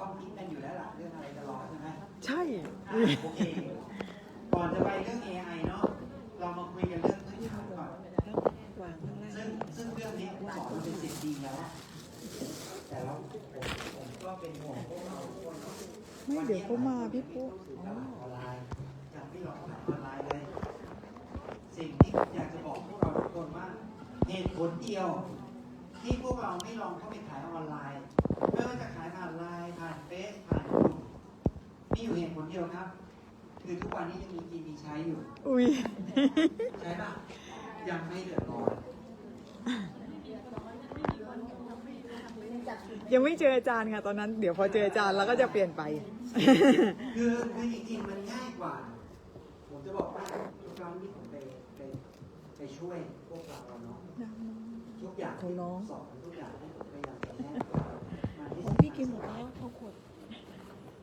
ต้องคิดกันอยู่แล้วล่ะเรื่องอะไรจะรอใช่ไหมใช่อะโอเค ก่อนจะไปเรื่อง AI เนาะ เรามาคุยกันเรื่องพื้นฐานก่อน วางข้างล่างซึ่งซึ่งเรื่องนี้ผู้สอนมันเป็นสิบปีแล้วแต่เราผมผมก็เป็นห่วงพวกเราทุกคนเนาะไม่เดี๋ยวเขามาพี่ปุ๊สู่ตลาดออนไลน์จากที่เราขายออนไลน์เลย สิ่งที่ผมอยากจะบอกพวกเราทุกคนว่าเหตุผลเดียว ที่พวกเราไม่ลองเข้าไปขายออนไลน์ไม่ว่าจะขายผ่านไลน์ผ่านเฟซผ่านกลุ่มมีอยู่เหตุผลเดียวครับ คือทุกวันนี้ยังมีกินมีใช้อยู่ อุ้ย ใช่ปะยังไม่เดือดร้อนยังไม่เจออาจารย์ค่ะตอนนั้น เดี๋ยวพอเจออาจารย์แล้วก็จะเปลี่ยนไป คือคือจริงๆมันง่ายกว่า ผมจะบอกว่าทุกครั้งที่ผมไปไปไปช่วยพวกเราเนาะทุก อย่างของน้องสอนทุกอย่างที่ผมพยายามจะแนะมาที่ของพี่กินหมดแล้วเอาขวด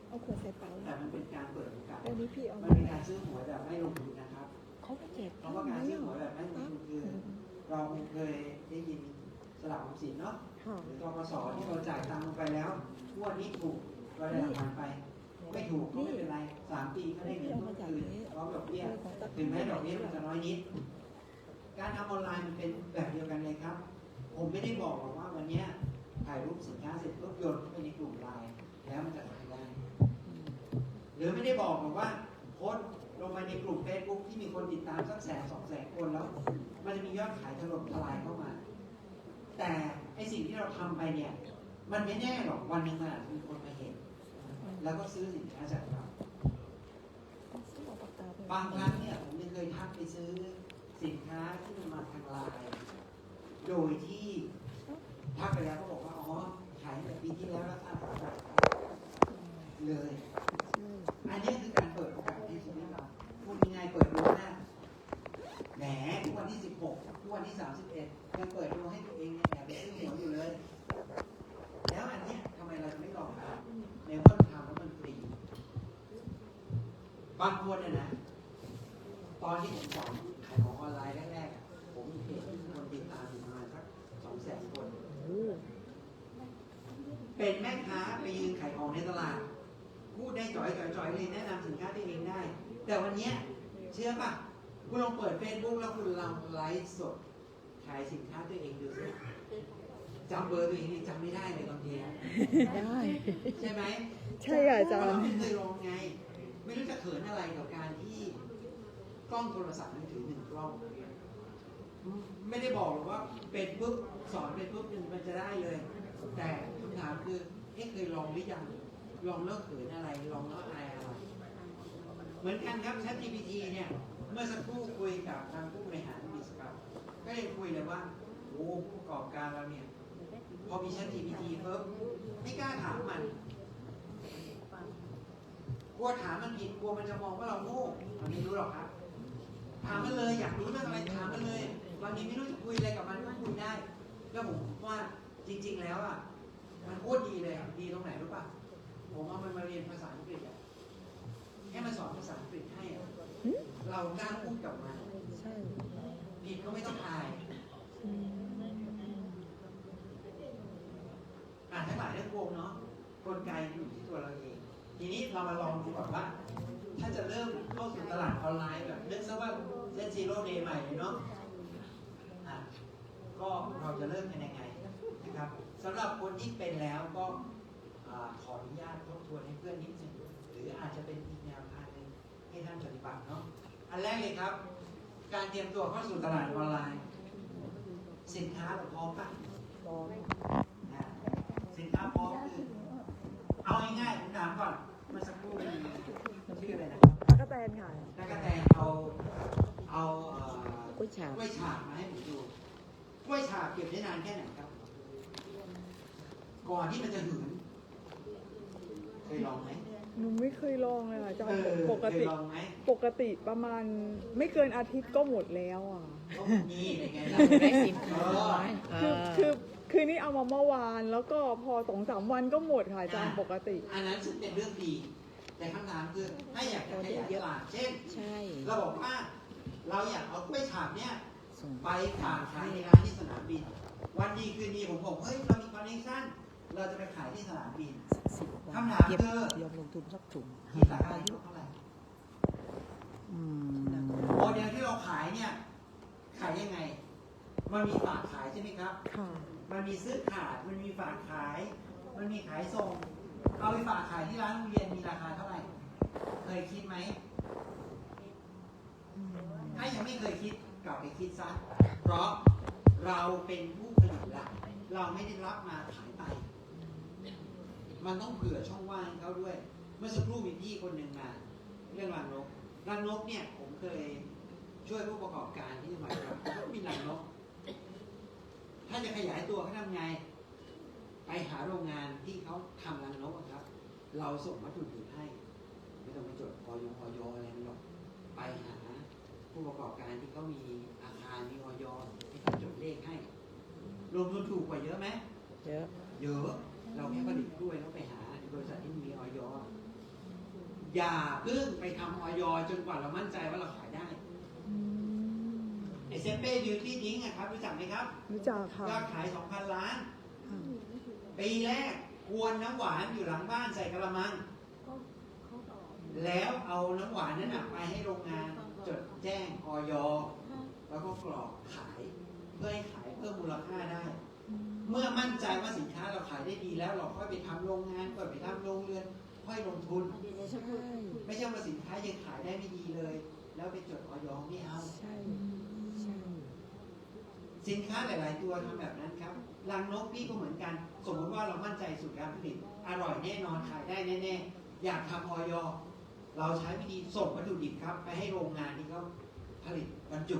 เอาขวดใส่เป๋าแต่มันเป็นการเปิดโอกาสวันนี้พี่เอามันเป็นการซื้อหวยแบบไม่ลงทุนนะครับเขาก็แจกเพราะว่าการซื้อหวยแบบไม่ลงทุนคือ เราเคยได้ยินสลากออมสินเนาะค่ะหรือทกสที่เราจ่ายตังค์ลงไปแล้วงวดนี้ถูกเราได้รางวัลไปไม่ถูกก็ไม่เป็นไรสามปีก็ได้เงินเพิ่มคืนพร้อมดอกเบี้ยถึงแม้ดอกเบี้ยมันจะน้อยนิด การทำออนไลน์มันเป็นแบบเดียวกันเลยครับ ผมไม่ได้บอกหรอกว่าวันเนี้ยถ่ายรูปสินค้าเสร็จปุ๊บโยนเข้าไปในกลุ่มไลน์แล้วมันจะขายได้ หรือไม่ได้บอกหรอกว่าโพสต์ลงไปในกลุ่ม Facebook ที่มีคนติดตามสักแสนสองแสนคนแล้ว มันจะมียอดขายถล่มทลายเข้ามา แต่ไอสิ่งที่เราทำไปเนี่ย มันไม่แน่หรอกวันหนึ่งมันอาจจะมีคนมาเห็น แล้วก็ซื้อสินค้าจากเราบางครั้งเนี่ยผมยังเคยทักไปซื้อสินค้าที่มันมาทางไลน์ โดยที่ทักไปแล้วก็บอกว่าอ๋อขายตั้งแต่ปีที่แล้วแล้วค่ะเลย อันนี้คือการเปิดโอกาสในชีวิตเราพูดง่ายๆเปิดดูหน้าแหมทุกวันที่ 16 ทุกวันที่ 31ยังเปิดดูให้ตัวเองเนี่ยแอบไปซื้อหัวอยู่เลย แล้วอันเนี้ยทำไมเราจะไม่ลองทำในเมื่อทำแล้วมันฟรีบางคนเนี่ยนะ ตอนที่ผมสอนขายของออนไลน์แรกๆอะผมมีเพจที่มีคนติดตามอยู่ประมาณสักสองแสนคน เป็นแม่ค้าไปยืนขายของในตลาด พูดได้จ่อยจ่อยจ่อยเลยแนะนำสินค้าตัวเองได้ แต่วันเนี้ยเชื่อป่ะคุณลองเปิดเฟซบุ๊กแล้วคุณลองไลฟ์สด ขายสินค้าตัวเองดูสิจำเบอร์ตัวเองนี่จำไม่ได้เลยบางทีได้ใช่ไหมใช่ค่ะอาจารเพะย์เราไม่เคยลองไง ไม่รู้จะเขินอะไรกับการที่กล้องโทรศัพท์มือถือหนึ่งกล้องไม่ได้บอกหรอกว่าเป็นปุ๊บสอนเป็นปุ๊บมันจะได้เลย แต่คำถามคือเอ๊ะเคยลองหรือยัง ลองเลิกเขินอะไร ลองเลิกอายอะไร เหมือนกันครับ ChatGPT เนี่ย เมื่อสักครู่คุยกับทางผู้บริหารบิสกับก็เลยคุยเลยว่าโอ้ผู้ประกอบการเราเนี่ย พอมี ChatGPT ปุ๊บไม่กล้าถามมัน กลัวถามมันผิด กลัวมันจะมองว่าเราโง่มันไม่รู้หรอกครับ ถามมันเลย อยากรู้เรื่องอะไรถามมันเลยบางทีไม่รู้จะคุยอะไรกับมันก็คุยได้ แล้วผมว่า จริง ๆ แล้วอะมันโคตรดีเลยอะดีตรงไหนรู้ป่ะผมเอามันมาเรียนภาษาอังกฤษอะแค่มาสอนภาษาอังกฤษให้อะเรากล้าพูดกับมันผิดก็ไม่ต้องอายอ่านทั้งหลายทั้งปวงเนาะกลไกอยู่ที่ตัวเราเอง ทีนี้เรามาลองดูก่อนว่า ถ้าจะเริ่มเข้าสู่ตลาดออนไลน์แบบนึกซะว่าเล่นซีโร่เดย์ใหม่เนาะอะก็เราจะเริ่มกันยังไง ครับสำหรับคนที่เป็นแล้วก็อ่าขออนุญาตทบทวนให้เพื่อนนิดนึงหรืออาจจะเป็นอีกแนวทางหนึงให้ท่านปฏิบัติเนาะอันแรกเลยครับ การเตรียมตัวเข้าสู่ตลาดออนไลน์ สินค้าเราพร้อมปะลองอะสินค้าพร้อมคือเอาง่ายๆผมถามก่อนเมื่อสักครู่มีชื่ออะไรนะครับตะกะแตนค่ะนักกระแตนเอาเอาเอ่อกล้วยฉาบกล้วยฉาบมาให้ผมดูกล้วยฉาบเก็บได้นานแค่ไหนครับ ก่อนที่มันจะหืนเคยลองไหมหนูไม่เคยลองเลยค่ะอาจารเอย์อปกเคยติลองไหมปกติประมาณไม่เกินอาทิตย์ก็หมดแล้วอะ ก็นี่เป็นไงล่ะได้สินค้าเอคืออคือคือนี่เอามาเมื่อวานแล้วก็พอสองสามวันก็หมดค่ะอาจารย์ปกติ อันนั้นซึ่งเป็นเรื่องดี แต่คำถามคือถ้าอยากจะขยายตลาดเช่น ใช่เราบอกว่าเราอยากเอากล้วยฉาบเนี่ย ส่งไปฝากขายในร้านที่สนามบิน วันดีคืนดีผมบอกเฮ้ยเรามีคอนเนคชั่น เราจะไปขายที่สนามบินสิบวันคำถามเก็บคือยอมลงทุนสักถุงที่ราคาอยู่เท่าไหร่อืมโมเดลที่เราขายเนี่ย ขายยังไง มันมีฝากขายใช่ไหมครับ ค่ะ มันมีซื้อขาด มันมีฝากขาย มันมีขายส่ง เอาไปฝากขายที่ร้านโรงเรียนมีราคาเท่าไหร่ เคยคิดไหม ถ้ายังไม่เคยคิดกลับไปคิดซะ เพราะเราเป็นผู้ผลิตหลัก เราไม่ได้รับมาขายไป มันต้องเผื่อช่องว่างให้เขาด้วย เมื่อสักครู่มีพี่คนหนึ่งมาเรื่องรังนกรังนกเนี่ย ผมเคยช่วยผู้ประกอบการที่จังหวัดตรังเขามีรังนก ถ้าจะขยายตัวเขาทำไง ไปหาโรงงานที่เขาทำรังนกอะครับ เราส่งวัตถุดิบให้ ไม่ต้องไปจดออยออยอะไรนั่นหรอกไปหาผู้ประกอบการที่เขามีอาคารมีออยที่เขาจดเลขให้ลงทุนถูกกว่าเยอะไหมเยอะเยอะ เราแค่ผลิตกล้วยแล้วไปหาบริษัทที่มีออยอย่าเพิ่งไปทำออยจนกว่าเรามั่นใจว่าเราขายได้ไอเซเป้บิวตี้ดิ้งอะครับรู้จักไหมครับรู้จักค่ะยอดขาย 2,000 ล้าน ปีแรกกวนน้ำหวานอยู่หลังบ้านใส่กระมัง แล้วเอาน้ำหวานนั้นนะไปให้โรงงานจดแจ้งออยแล้วก็กรอกขาย เพื่อให้ขายเพิ่มมูลค่าได้ เมื่อมั่นใจว่าสินค้าเราขายได้ดีแล้วเราค่อยไปทำโรงงานค่อยไปทำโรงเรือน ค่อยลงทุนใช่ไม่ใช่ว่าสินค้ายังขายได้ไม่ดีเลย แล้วไปจดออยไม่เอาใช่ใช่สินค้าหลาย ๆ ตัวทำแบบนั้นครับรังนกพี่ก็เหมือนกัน สมมติว่าเรามั่นใจสูตรการผลิต อร่อยแน่นอนขายได้แน่ ๆ อยากทำออยเราใช้วิธีส่งวัตถุดิบครับ ไปให้โรงงานที่เขาผลิตบรรจุ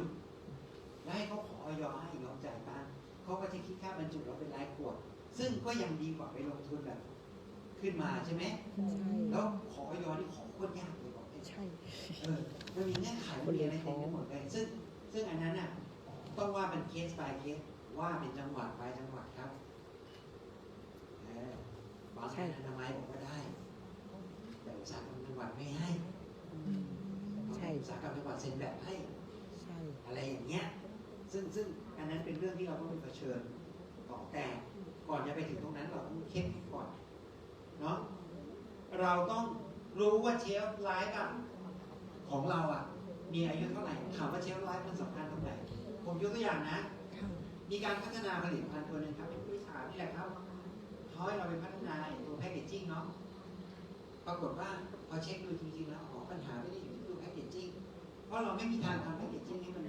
แล้วให้เขาขอออยให้ยอมจ่ายตังค์ เขาก็จะคิดค่าบรรจุเราเป็นรายขวด ซึ่งก็ยังดีกว่าไปลงทุนแบบขึ้นมาใช่ไหมใช่แล้วขอออยนี่ขอโคตรยากเลยบอกเลยใช่เออมันมีเงื่อนไขมันมีอะไรเต็มไปหมดเลยซึ่งซึ่งอันนั้นน่ะต้องว่าเป็นเคส by เคสว่าเป็นจังหวัด by จังหวัดครับเออบางแห่งอนามัยบอกว่าได้ แต่อุตสาหกรรมจังหวัดไม่ให้ใช่อุตสาหกรรมจังหวัดเซ็นแบบให้ ใช่ อะไรอย่างเงี้ย ซึ่งซึ่ง อันนั้นเป็นเรื่องที่เราต้องไปเผชิญต่อแต่ก่อนจะไปถึงตรงนั้นเราต้องเข้มก่อนเนาะเราต้องรู้ว่าเชฟไลฟ์อะของเราอะมีอายุเท่าไหร่ถามว่าเชฟไลฟ์มันสำคัญตรงไหนผมยกตัวอย่างนะ มีการพัฒนาผลิตภัณฑ์ตัวหนึ่งครับเป็นผู้ชานี่แหละครับเขาให้เราไปพัฒนาตัวแพคเกจจิ้งเนาะปรากฏว่าพอเช็คดูจริงๆแล้วอ๋อปัญหาไม่ได้อยู่ที่ตัวแพคเกจจิ้งเพราะเราไม่มีทางทำแพคเกจจิ้งให้มัน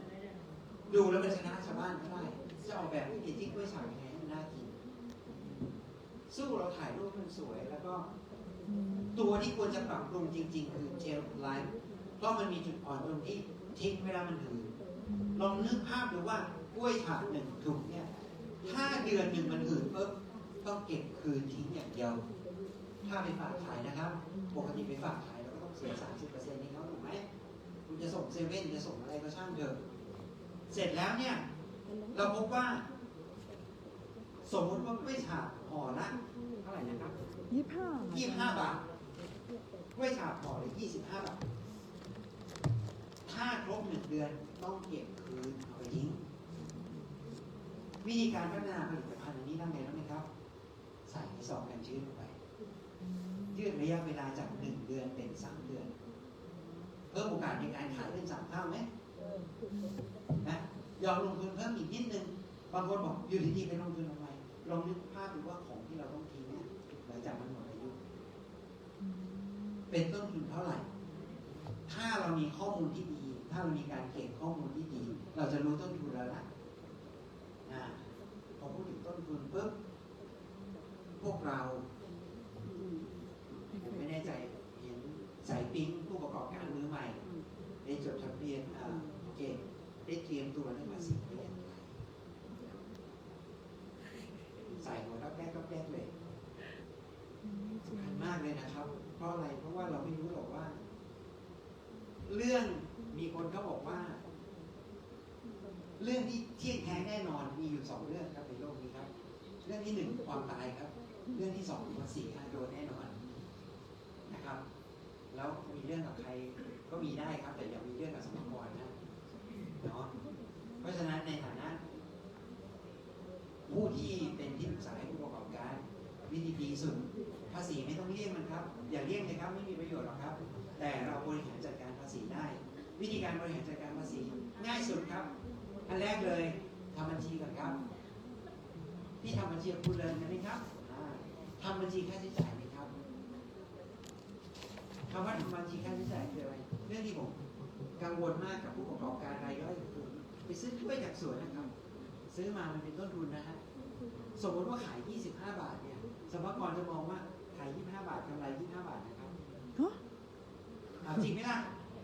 ดูแล้วมันชนะชาวบ้านเขาได้จะออกแบบแพคเกจจิ้งกล้วยฉาบยังไงให้มันน่ากิน สู้เราถ่ายรูปมันสวยแล้วก็ ตัวที่ควรจะปรับปรุงจริง ๆ คือเจลไลฟ์เพราะมันมีจุดอ่อนตรงที่ทิ้งเวลามันหืนลองนึกภาพดูว่ากล้วยฉาบหนึ่งถุงเนี่ยถ้าเดือนหนึ่งมันหืนปุ๊บต้องเก็บคืนทิ้งอย่างเดียว ถ้าไปฝากขายนะครับ ปกติไปฝากขายเราก็ต้องเสีย 30%ให้เขาถูกไหมคุณจะส่งเซเว่นจะส่งอะไรก็ช่างเถอะ เสร็จแล้วเนี่ย เราพบว่า สมมติว่ากล้วยฉาบห่อละเท่าไหร่นะครับยี่ห้ายี่สิบห้าบาทกล้วยฉาบห่อละยี่สิบห้าบาท ถ้าครบหนึ่งเดือนต้องเก็บคืนเอาไปทิ้ง วิธีการพัฒนาผลิตภัณฑ์อันนี้ทำไงรู้ไหมครับ ใส่ในซองกันชื้นลงไป ยืดระยะเวลาจากหนึ่งเดือนเป็นสามเดือน เพิ่มโอกาสในการขายเป็นสามเท่าไหม นะยอมลงทุนเพิ่มอีกนิดนึงบางคนบอกอยู่ดีๆไปลงทุนทำไมลองนึกภาพดูว่าของที่เราต้องทิ้งเนี่ยหลังจากมันหมดอายุ เป็นต้นทุนเท่าไหร่ ถ้าเรามีข้อมูลที่ดี ถ้าเรามีการเก็บข้อมูลที่ดี เราจะรู้ต้นทุนแล้วล่ะนะพอพูดถึงต้นทุนปุ๊บพวกเราผมไม่แน่ใจเห็นสายปิ๊งผู้ประกอบการมือใหม่ได้จดทะเบียนเอ่อเกตได้เตรียมตัวเรื่องภาษีเรียนใส่หัวรับแรกรับแรกเลย สำคัญมากเลยนะครับ เพราะอะไร เพราะว่าเราไม่รู้หรอกว่า เรื่องมีคนเขาบอกว่า เรื่องที่เที่ยงแท้แน่นอนมีอยู่สองเรื่องครับในโลกนี้ครับ เรื่องที่หนึ่งความตายครับ เรื่องที่สองภาษีโดนแน่นอนนะครับ แล้วมีเรื่องกับใครก็มีได้ครับ แต่อย่ามีเรื่องกับสมกรนะเนาะเพราะฉะนั้นในฐานะ ผู้ที่เป็นที่ปรึกษาให้ผู้ประกอบการวิธีดีสุดภาษีไม่ต้องเลี่ยงมันครับ อย่าเลี่ยงเลยครับไม่มีประโยชน์หรอกครับ แต่เราบริหารจัดการภาษีได้ วิธีการบริหารจัดการภาษีง่ายสุดครับอันแรกเลยทำบัญชีก่อนครับ พี่ทำบัญชีกับคุณเลยกันไหมครับอ่าทำบัญชีค่าใช้จ่ายไหมครับคำว่าทำบัญชีค่าใช้จ่ายคืออะไรเรื่องที่ผมกังวลมากกับผู้ประกอบการรายย่อยคือไปซื้อกล้วยจากสวนนะครับ ซื้อมามันเป็นต้นทุนนะฮะสมมติว่าขาย 25 บาทเนี่ยสมมติกรจะมองว่าขาย 25 บาทกำไร 25 บาทนะครับฮะเอาจริงไหมล่ะ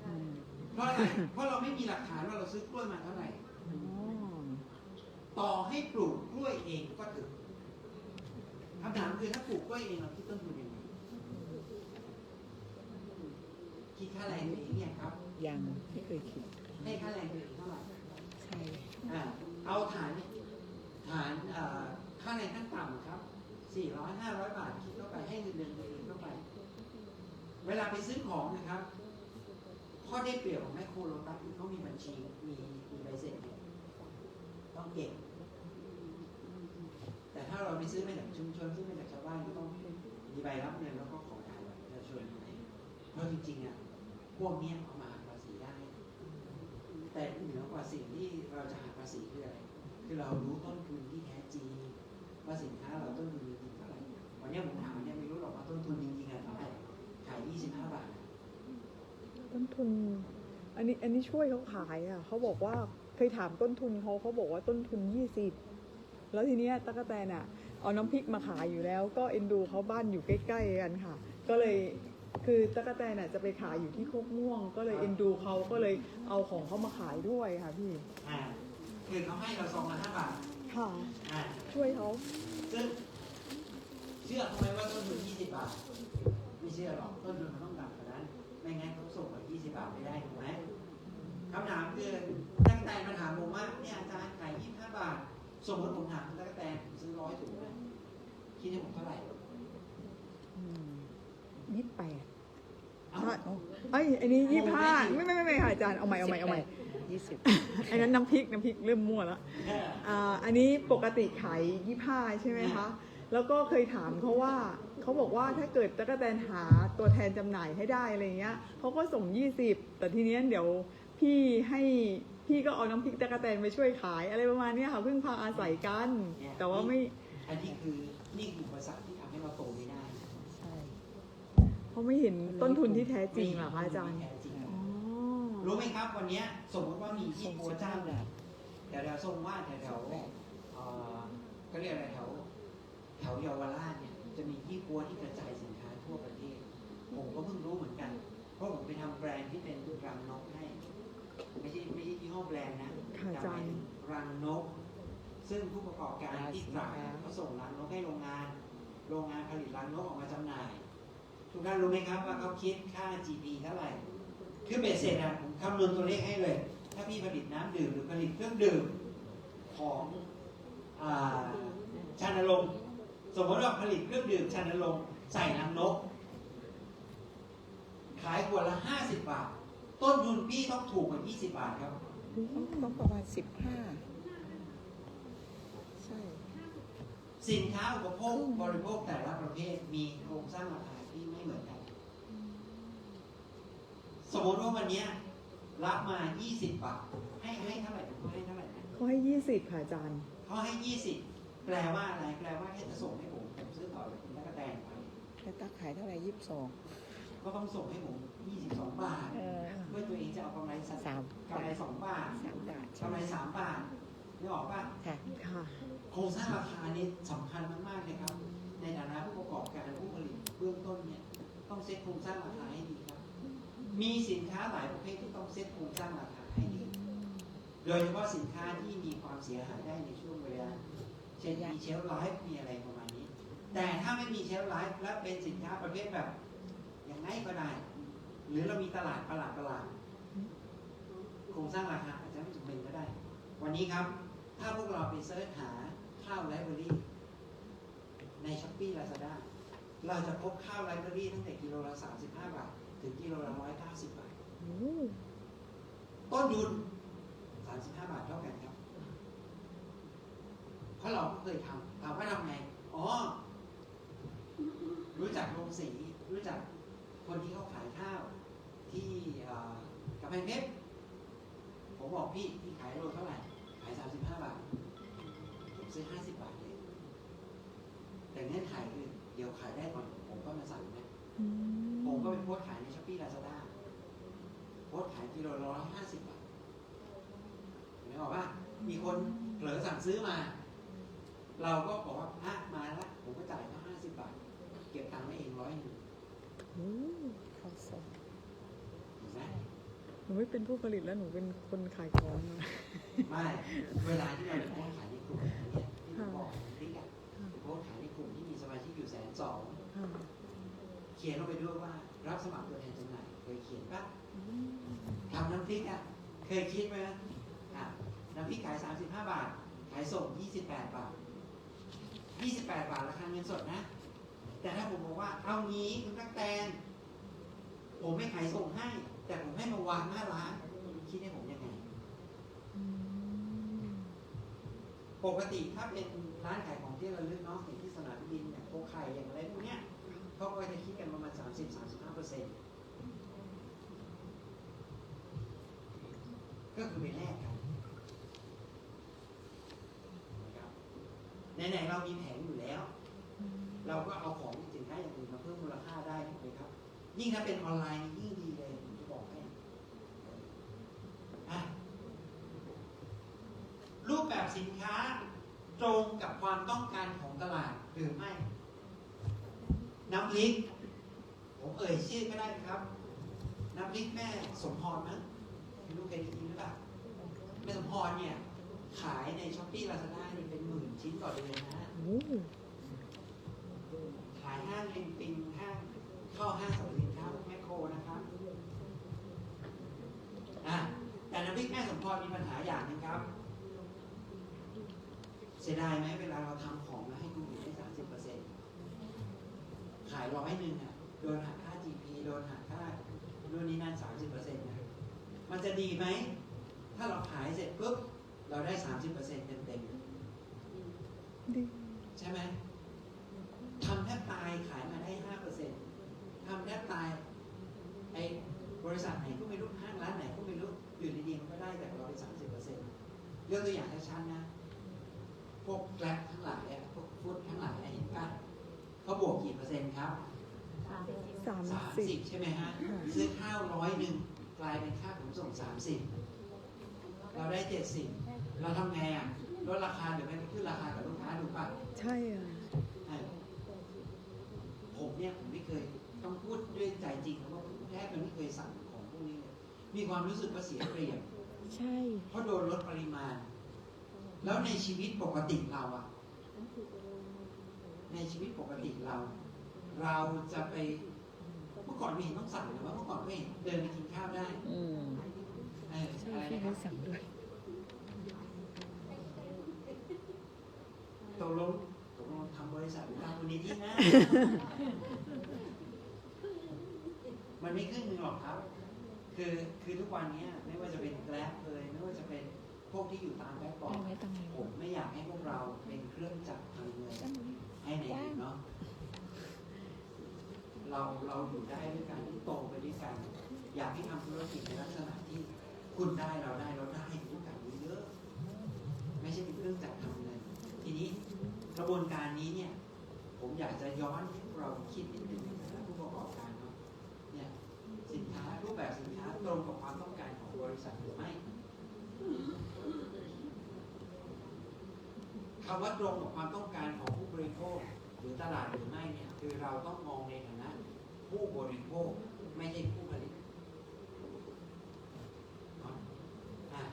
อืมเพราะอะไรเพราะเราไม่มีหลักฐานว่าเราซื้อกล้วยมาเท่าไหร่อ๋อ ต่อให้ปลูกกล้วยเองก็ถึงคำถามคือถ้าปลูกกล้วยเองเราคิดต้นทุนยังไงคิดค่าแรงตัวเองเนี่ยครับยังไม่เคยคิดให้ค่าแรงตัวเองเท่าไหร่ใช่อ่าเอาฐานฐานเอ่อค่าแรงขั้นต่ำครับ400 500บาทคิดเข้าไปให้เงินเดือนตัวเองเข้าไป เวลาไปซื้อของนะครับข้อได้เปรียบของแมคโครโลตัสคือเขามีบัญชีมีมีใบเสร็จเนี่ย ต้องเก่ง แต่ถ้าเราไปซื้อมาจากชุมชนซื้อมาจากชาวบ้านก็ต้องมีใบรับเงินแล้วก็ขอถ่ายบัตรประชาชนไหมเพราะจริงๆอะพวกเนี้ยเอามาหักภาษีได้ แต่เหนือกว่าสิ่งที่เราจะหักภาษีคืออะไรคือเรารู้ต้นทุนที่แท้จริงว่าสินค้าเราต้นทุนจริงเท่าไหร่วันนี้ผมถามวันเนี้ยไม่รู้หรอกว่าต้นทุนจริงๆอะเท่าไหร่ขาย 25 บาทต้นทุน อันนี้อันนี้ช่วยเขาขายอะเขาบอกว่า ยถามต้นทุนเขาเขาบอกว่าต้นทุนยี่สิบแล้วทีเนี้ยตะกะแตนอะ เอาน้ำพริกมาขายอยู่แล้ว ก็เอ็นดูเขาบ้านอยู่ใกล้ ๆ กันค่ะ ก็เลยคือตะกะแตนอะจะไปขายอยู่ที่โคกม่วง ก็เลยเอ็นดูเขาก็เลยเอาของเขามาขายด้วยค่ะพี่อ่าคือเขาให้เราซองละ5บาทค่ะ อ่าช่วยเขาซึ่งเชื่อเขาไหมว่าต้นทุน20 บาท ไม่เชื่อหรอกต้นทุนมันต้องต่ำกว่านั้น ไม่งั้นเขาส่งมา20 บาทไม่ได้ถูกไหม คำถามคือตั้งแต่มาถามผมว่าเนี่ยอาจารย์ขาย25บาท สมมติผมถามคุณตั๊กแตนผมซื้อร้อยถุงนะคิดให้ผมเท่าไหร่อืมยี่สิบแปดเอ้าโอ้ไอ้ยอันนี้ยี่ห้าไม่ไม่ไม่ไม่ค่ะอาจารย์เอาใหม่เอาใหม่เอาใหม่ยี่สิบอันนั้นน้ำพริกน้ำพริกเริ่มมั่วแล้วอ่าอันนี้ปกติขายยี่ห้าใช่ไหมคะ แล้วก็เคยถามเขาว่าเขาบอกว่าถ้าเกิดตะกแตนหาตัวแทนจำหน่ายให้ได้อะไรเงี้ยเขาก็ส่ง20แต่ทีเนี้ยเดี๋ยว พี่ให้พี่ก็เอาน้ำพริกตะกแตนไปช่วยขายอะไรประมาณเนี้ยค่ะเพิ่งพาอาศัยกันแต่ว่าไม่ อันนี้คือนี่คืออุปสรรคที่ทำให้เราโตไม่ได้ใช่เขาไม่เห็นต้นทุนที่แท้จริงเหรอคะอาจารย์ไม่เห็นต้นทุนที่แท้จริงอ๋อ รู้ไหมครับวันเนี้ยสมมติว่ามียี่ส่งปัวสิบเจ้าเก้าหนึ่บางทแถวแถวทรงวาดแถวแถวเอ่อก็เรียกอะไรแถวแถวเยาวราชเนี่ยจะมียี่ปัวที่กระจายสินค้าทั่วประเทศ ผมก็เพิ่งรู้เหมือนกัน เพราะผมไปทำแบรนด์ที่เป็นรังนกให้ ไม่ใช่ไม่ใช่ยี่ห้อแบรนด์นะค่ะอาจารย์แต่เป็นรังนก ซึ่งผู้ประกอบการที่ตราดเขาส่งรังนกให้โรงงาน โรงงานผลิตรังนกออกมาจำหน่าย ทุกท่านรู้ไหมครับว่าเขาคิดค่า GP เท่าไหร่ คือเบสเสร็จอะผมคำนวณตัวเลขให้เลย ถ้าพี่ผลิตน้ำดื่มหรือผลิตเครื่องดื่มของอาชานลงค์สมมติว่าผลิตเครื่องดื่มชานลงค์ใส่น้ำนก ขายขวดละ50บาท ต้นทุนพี่ต้องถูกกว่า 20 บาทครับต้องต้องประมาณสิบห้าใช่สินค้าอุปโภคบริโภคแต่ละประเภทมีโครงสร้างราคาที่ไม่เหมือนกัน สมมติว่าวันเนี้ยรับมา 20 บาท ให้ให้เท่าไหร่ผมให้เท่าไหร่นะเขาให้20ค่ะอาจารย์เขาให้ 20 แปลว่าอะไร แปลว่าแค่จะส่งให้ผมผมซื้อต่อจากคุณตะกะแตนไปแล้วตักขายเท่าไหร่ยี่สิบสอง ก็ต้องส่งให้ผม22 บาทเออ เพื่อตัวเองจะเอากำไรสักสามกำไร2บาทสามบาทใช่กำไหไรม3บาทนึกออกป่ะค่ะค่ะโครงสร้างราคานี่สำคัญมากๆเลยครับ ในฐานะผู้ประกอบการผู้ผลิตเบื้องต้นเนี่ยต้องเซ็ตโครงสร้างราคาให้ดีครับ มีสินค้าหลายประเภทที่ต้องเซ็ตโครงสร้างราคาให้ดี โดยเฉพาะสินค้าที่มีความเสียหายได้ในช่วงเวลาเช่นมีเชลฟ์ไลฟ์มีอะไรประมาณนี้ แต่ถ้าไม่มีเชลฟ์ไลฟ์และเป็นสินค้าประเภทแบบ อย่างไงก็ได้ หรือเรามีตลาดประหลาดประหลาดโครงสร้างราคาอาจจะไม่จำเป็นก็ได้ วันนี้ครับ ถ้าพวกเราไปเสิร์ชหาข้าวไลฟ์เบอรี่ในช้อปปี้ลาซาด้าเราจะพบข้าวไลฟ์เบอรี่ตั้งแต่กิโลละ35บาท ถึงกิโลละ190บาทโอ้ต้นทุน35บาทเท่ากันครับ เพราะเราก็เคยทำถามว่าทำไง อ๋อ รู้จักโรงสี รู้จัก คนที่เขาขายข้าวที่เอ่อกำแพงเพชรผมบอกพี่พี่ขายโลเท่าไหร่ ขายสามสิบห้าบาท ผมซื้อห้าสิบบาทเลย แต่เงื่อนไขคือเดี๋ยวขายได้ก่อน ผมก็มาสั่งนะอืผมก็ไปโพสต์ขายในช้อปปี้ลาซาด้าโพสต์ขายกิโลละร้อยห้าสิบบาทเห็นไหมบอกว่า มีคนเผลอสั่งซื้อมา เราก็บอกว่าอะมาละผมก็จ่ายแค่ห้าสิบบาท เก็บตังค์ไว้เองร้อยหนึ่ง โอ้ข้าวสอง เห็นไหม ห นูไม่เป็นผู้ผลิตแล้วหนูเป็นคนขายของไม่เวลาที่เราไปโพสขายในกลุ่มเนี่ยที่บอกติ๊กอะโพสขายในกลุ่มที่มีสมาชิกอยู่แสนสองเขียนลงไปด้วยว่า รับสมัครตัวแทนจำหน่ายเคยเขียนปะทำน้ำพริกอะเคยคิดไหมนะอะน้ำพริกขาย 35 บาท ขายส่ง 28 บาท 28 บาทราคาเงินสดนะ แต่ถ้าผมบอกว่าเอางี้คุณตั๊กแตนผมไม่ขายส่งให้ แต่ผมให้มาวางหน้าร้านคุณคิดให้ผมยังไงปกติถ้าเป็นร้านขายของที่ระลึกเนาะอย่างที่สนามบินอย่างโคไข่อย่างอะไรพวกเนี้ยเขาก็จะคิดกันประมาณ 30-35เปอร์เซ็นต์ก็คือไปแลกกันนะครับไหนๆเรามีแผงอยู่แล้ว เราก็เอาของสินค้าอย่างอื่นมาเพิ่มมูลค่าได้ถูกไหมครับ ยิ่งถ้าเป็นออนไลน์นี่ยิ่งดีเลยผมจะบอกให้อะรูปแบบ สินค้าตรงกับความต้องการของตลาดหรือไม่ น้ำพริก ผมเอ่ยชื่อก็ได้ครับ น้ำพริกแม่สมพรมั้งไม่รู้เคยได้ยินหรือเปล่าแม่สมพรเนี่ย ขายในช้อปปี้ลาซาด้านี่เป็นหมื่นชิ้นต่อเดือนนะฮะขายห้างลิงปิงห้างเข้าห้างสรรพสินค้าแมคโครนะครับอะแต่น้ำพริกแม่สมพรมีปัญหาอย่างหนึงครับ เสียดายไหมเวลาเราทำของแล้วให้คุณอยู่ได้สามสิบเปอร์เซ็นต์ขายร้อยหนึ่งอะโดนหักค่า GP โดนหักค่านู่นนี่นั่นสามสิบเปอร์เซ็นต์นะมันจะดีไหม ถ้าเราขายเสร็จปุ๊บเราได้สามสิบเปอร์เซ็นต์เต็มๆดีใช่ไหมทำแทบตายขายมาได้ห้าเปอร์เซ็นต์ทำแทบตายไอ้บริษัทไหนก็ไม่รู้ห้างร้านไหนก็ไม่รู้อยู่ดีๆมันก็ได้แต่เราไปสามสิบเปอร์เซ็นต์เรื่องตัวอย่างชัดๆนะพ วกแกร็บทั้งหลายอะพวกฟุตทั้งหลายอะเห็นป่ะเขาบวกกี่เปอร์เซ็นต์ครับสามสามสิสิบบใช่ไหมฮะค่ะซื้อข้าวร้อยหนึ่งกลายเป็นค่าขนส่งสามสิบเราได้เจ็ดสิบเราทำไงอะลดราคาหรือไม่ขึ้นราคากับลูกค้าถูกป่ะใช่อะใช่ผมเนี่ยผมไม่เคยต้องพูดด้วยใจจริงนะว่าผมแทบจะไม่เคยสั่งของพวกนี้เลยมีความรู้สึกว่าเสียเปรียบใช่เพราะโดนลดปริมาณ แล้วในชีวิตปกติเราอะในชีวิตปกติเรา เราจะไปเมื่อก่อนไม่เห็นต้องสั่งเลยว่าเมื่อก่อนไม่เห็นเดินไปกินข้าวได้อืมเออใช่อะไรพี่นะครัรู้บสั่งด้วยตกลงตกลงทำบริษัทหรือทำมูลนิธินะ มันไม่ครึ่งหนึ่งหรอกครับ คือคือทุกวันเนี้ยไม่ว่าจะเป็น พวกที่อยู่ตามแบ็คบอตั้ร์งดไว้ตั้งไว้ผมไม่อยากให้พวกเราเป็นเครื่องจักรทางเงินตั้งไว้ให้ในอื่นเนาะเราเราอยู่ได้ด้วยการที่โตไปด้วยกันอยากให้ทำธุรกิจในลักษณะที่คุณได้เราได้เราได้ด้วยกันเยอะๆไม่ใช่เป็นเครื่องจักรทำเงินทีนี้กระบวนการนี้เนี่ย ผมอยากจะย้อนให้พวกเราคิดนิดนึงในฐานะผู้ประกอบการเนาะเนี่ยสินค้ารูปแบบสินค้าตรงกับความต้องการของบริษัทหรือไม่ คำว่าตรงกับความต้องการของผู้บริโภค หรือตลาดหรือไม่เนี่ยคือเราต้องมองในฐานะผู้บริโภคไม่ใช่ผู้ผลิตเนาะอะ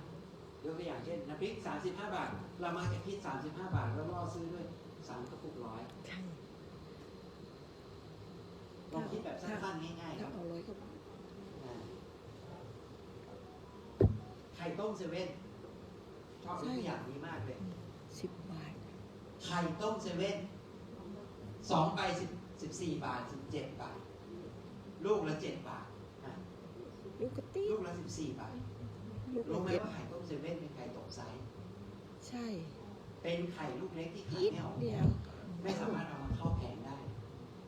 ยกตัวอย่างเช่นน้ำพริก 35 บาท เรามาจะคิด 35 บาท แล้วล่อซื้อด้วยสามกระปุกร้อยใช่ลองคิดแบบสั้นๆง่ายๆคถ้ารับเอาร้อยก็อ่าไข่ต้มเซเว่นชอบตัวอย่างนี้มากเลยสิบบาท ไข่ต้มเซเว่นสองใบสิบสิบสี่บาทสิบเจ็ดบาท ลูกละเจ็ดบาทอะลูกกระตี้ลูกละสิบสี่บาทลูกรู้ละไหมเจ็ดว่าไข่ต้มเซเว่นเป็นไข่ตกไซส์ใช่เป็นไข่ลูกเล็กที่ขายนิดไม่ออก เดียว ไม่สามารถเอามาเข้าแผงได้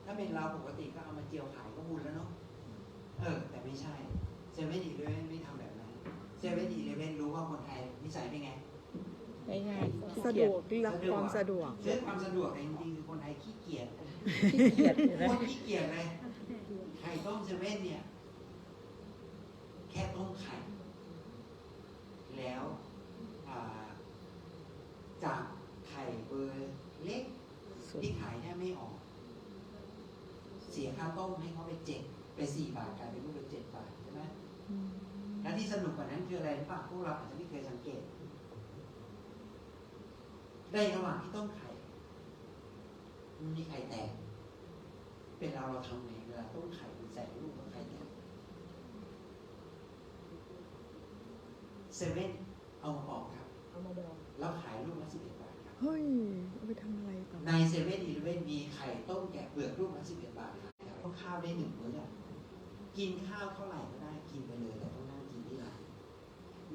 ถ้าเป็นเป็นเราปกติก็เอามาเจียวขายก็บุญแล้วเนาะ เออ แต่ไม่ใช่ เซเว่นอีเลเว่นไม่ทำแบบนั้น เซเว่นอีเลเว่นรู้ว่าคนไทยนิสัยเป็นไง ง่ายๆสะดวกรับความสะดวก เรื่องความสะดวกแต่จริงๆคือคนไทยขี้เกียจขี้เกียจอยู่โคนะตรขี้เกียจเลยไข่ต้มเซเว่นเนี่ย แค่ต้มไข่ แล้วอ่าจากไข่เบอร์เล็กสุดที่ขายเนี่ยไม่ออก เสียค่าต้มให้เขาไปเจ็ดไปสี่บาทกลายเป็นลูกละเจ็ดบาทใช่ไหมอืมและที่สนุกกว่านั้นคืออะไรหรือเปล่าพวกเราอาจจะไม่เคยสังเกต ได้ระหว่างที่ต้มไข่มันมีไข่แตก เป็นเราเราทำไงเวลาต้มไข่มันใส่ลูกกับไข่แตกเซเว่นเอามาออกครับ เอามาดองแล้วขายลูกละสิบเอ็ดบาทครับเฮ้ยเอาไปทำอะไรต่อในเซเว่นอีเลเว่นมีไข่ต้มแกะเปลือกลูกละสิบเอ็ดบาทครับต้องข้าวได้หนึ่งมื้ออะกินข้าวเท่าไหร่ก็ได้กินไปเลยแต่ต้องนั่งกินที่ร้าน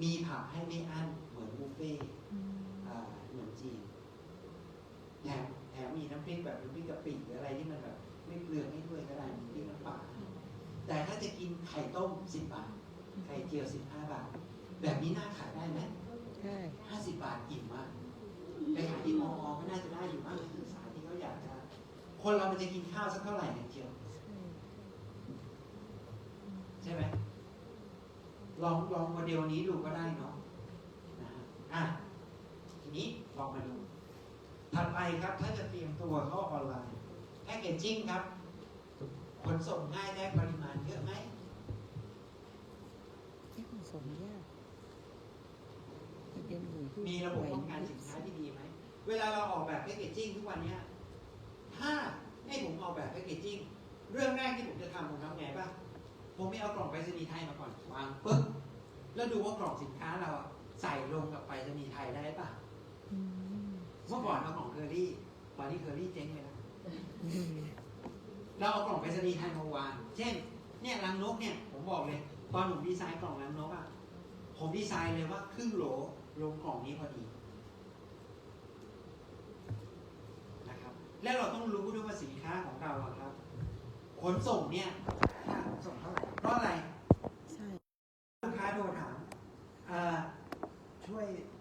มีผักให้ไม่อั้นเหมือนบุฟเฟ่ต์ อืม อ่าขนมจีน แถมแถมมีน้ำพริกแบบน้ำพริกกะปิหรืออะไรที่มันแบบไม่เปลือกให้ด้วยก็ได้มีพริกน้ำปลาแต่ถ้าจะกินไข่ต้มสิบบาท ไข่เจียวสิบห้าบาท แบบนี้น่าขายได้ไหมใช่ห้าสิบบาทอิ่มมากไปขายที่มอก็น่าจะได้อยู่มากคือสายที่เขาอยากจะ คนเรามันจะกินข้าวสักเท่าไหร่เนี่ยเจียวใช่ใช่ไหมลองลองโมเดลนี้ดูก็ได้เนาะนะฮะอะทีนี้ลองมาดู ถัดไปครับถ้าจะเตรียมตัวเข้าออนไลน์แพคเกจจิ้งครับ ขนส่งง่ายได้ปริมาณเยอะไหมไม่ผสมยากมันเป็นหมูที่มีระบบป้องกันสินค้าที่ดีไหม เวลาเราออกแบบแพคเกจจิ้งทุกวันเนี้ยถ้าให้ผมออกแบบแพคเกจจิ้งเรื่องแรกที่ผมจะทำผมทำไงป่ะผมไม่เอากล่องไปรษณีย์ไทยมาก่อนวางปึ๊บแล้วดูว่ากล่องสินค้าเราอะใส่ลงกับไปรษณีย์ไทยได้ป่ะอืม เมื่อก่อนเรากล่องเคอรี่ตอนนี้เคอรี่เจ๊งเลยนะเราเอากล่องไปรษณีย์ไทยมาวางเช่น เนี่ยรังนกเนี่ย ผมบอกเลย ตอนผมดีไซน์กล่องรังนกอะผมดีไซน์เลยว่าครึ่งโหลลงกล่องนี้พอดีนะครับ และเราต้องรู้ด้วยว่าสินค้าของเราครับ ขนส่งเนี่ยค่าขนส่งเท่าไหร่เพราะอะไรลูกค้าโทรถามช่วย